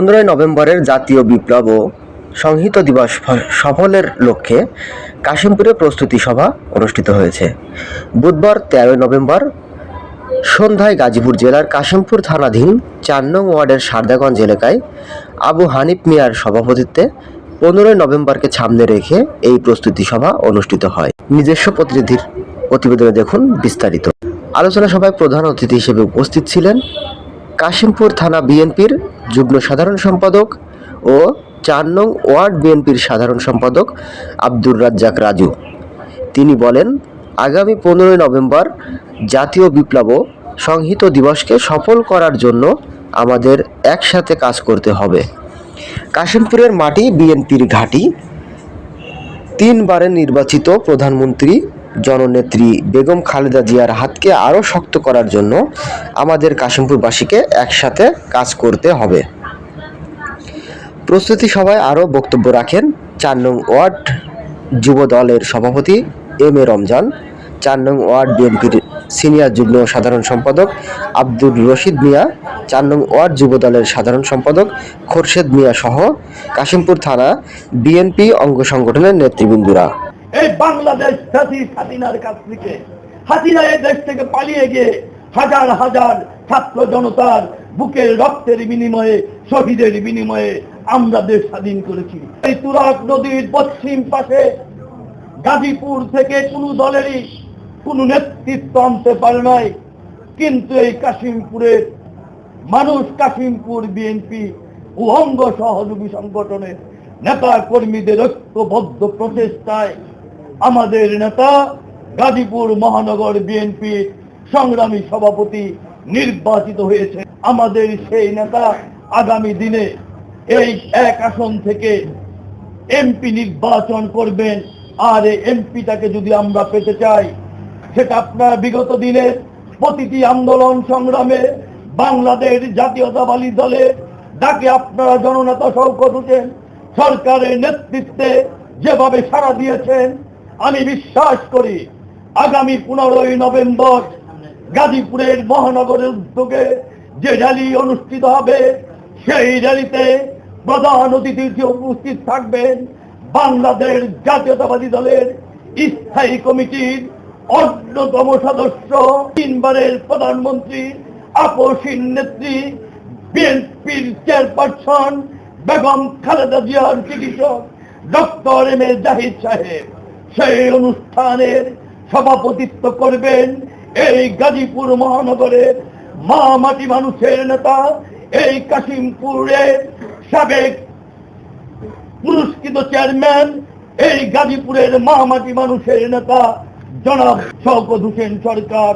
পনেরোই নভেম্বরের জাতীয় বিপ্লব ও সংহিত দিবস সফলের লক্ষ্যে কাশিমপুরে প্রস্তুতি সভা অনুষ্ঠিত হয়েছে। বুধবার তেরোই নভেম্বর সন্ধ্যায় গাজীপুর জেলার কাশিমপুর থানাধীন চার নং ওয়ার্ডের সারদাগঞ্জ এলাকায় আবু হানিফ মিয়ার সভাপতিত্বে পনেরোই নভেম্বরকে সামনে রেখে এই প্রস্তুতি সভা অনুষ্ঠিত হয়। নিজস্ব প্রতিনিধির প্রতিবেদনে দেখুন বিস্তারিত। আলোচনা সভায় প্রধান অতিথি হিসেবে উপস্থিত ছিলেন কাশিমপুর থানা বিএনপির যুগ্ম সাধারণ সম্পাদক ও চার নং ওয়ার্ড বিএনপির সাধারণ সম্পাদক আব্দুর রাজ্জাক রাজু। তিনি বলেন, আগামী পনেরোই নভেম্বর জাতীয় বিপ্লব সংহিত দিবসকে সফল করার জন্য আমাদের একসাথে কাজ করতে হবে। কাশিমপুরের মাটি বিএনপির ঘাঁটি। তিনবারের নির্বাচিত প্রধানমন্ত্রী জননেত্রী বেগম খালেদা জিয়ার হাতকে আরও শক্ত করার জন্য আমাদের কাশিমপুরবাসীকে একসাথে কাজ করতে হবে। প্রস্তুতি সভায় আরও বক্তব্য রাখেন চার নং ওয়ার্ড যুব দলের সভাপতি এম এ রমজান, চার নং ওয়ার্ড বিএনপির সিনিয়র যুগ্ম সাধারণ সম্পাদক আব্দুর রশিদ মিয়া, চার নং ওয়ার্ড যুব দলের সাধারণ সম্পাদক খোরশেদ মিয়া সহ কাশিমপুর থানা বিএনপি অঙ্গ সংগঠনের নেতৃবৃন্দরা। এই বাংলাদেশ হাসিনার কাছ থেকে, হাসিনা এই দেশ থেকে পালিয়ে গিয়ে হাজার হাজার ছাত্র জনতার বুকের রক্তের বিনিময়ে, শহীদের বিনিময়ে আমরা দেশ স্বাধীন করেছি। এই তুরাক নদীর পশ্চিম পাশে গাজীপুর থেকে কোনো দলেরই কোনো নেতৃত্ব আনতে পারে নাই। কিন্তু এই কাশিমপুরের মানুষ, কাশিমপুর বিএনপি ও অঙ্গ সহযোগী সংগঠনের নেতা কর্মীদের ঐক্যবদ্ধ প্রচেষ্টায় আমাদের নেতা, গাজীপুর মহানগর বিএনপি সংগ্রামী সভাপতি নির্বাচিত হয়েছে। আমাদের সেই নেতা আগামী দিনে এই এক আসন থেকে এমপি নির্বাচন করবেন। আর এই এমপিটাকে যদি আমরা পেতে চাই, সেটা আপনার বিগত দিনের প্রতিটি আন্দোলন সংগ্রামে বাংলাদেশ জাতীয়তাবাদী দলে ডাকে আপনারা জননেতা শৌকত হোসেন সরকারের নেতৃত্বে যেভাবে সাড়া দিয়েছেন আমি বিশ্বাস করি আগামী পনেরোই নভেম্বর গাজীপুরের মহানগরের উদ্যোগে যে র্যালি অনুষ্ঠিত হবে, সেই র্যালিতে প্রধান অতিথি উপস্থিত থাকবেন, বাংলাদেশ জাতীয়তাবাদী দলের স্থায়ী কমিটির অন্যতম সদস্য, তিনবারের প্রধানমন্ত্রী, আপসীন নেত্রী, বিএনপির চেয়ারপারসন বেগম খালেদা জিয়ার চিকিৎসক ডক্টর এম এ জাহিদ সাহেব। সেই অনুষ্ঠানের সভাপতিত্ব করবেন এই গাজীপুর মহানগরের মা মাটি মানুষের নেতা, এই কাশিমপুরের সাবেক পুরস্কৃত চেয়ারম্যান, এই গাজীপুরের মা মাটি মানুষের নেতা জনাব শওকত হোসেন সরকার।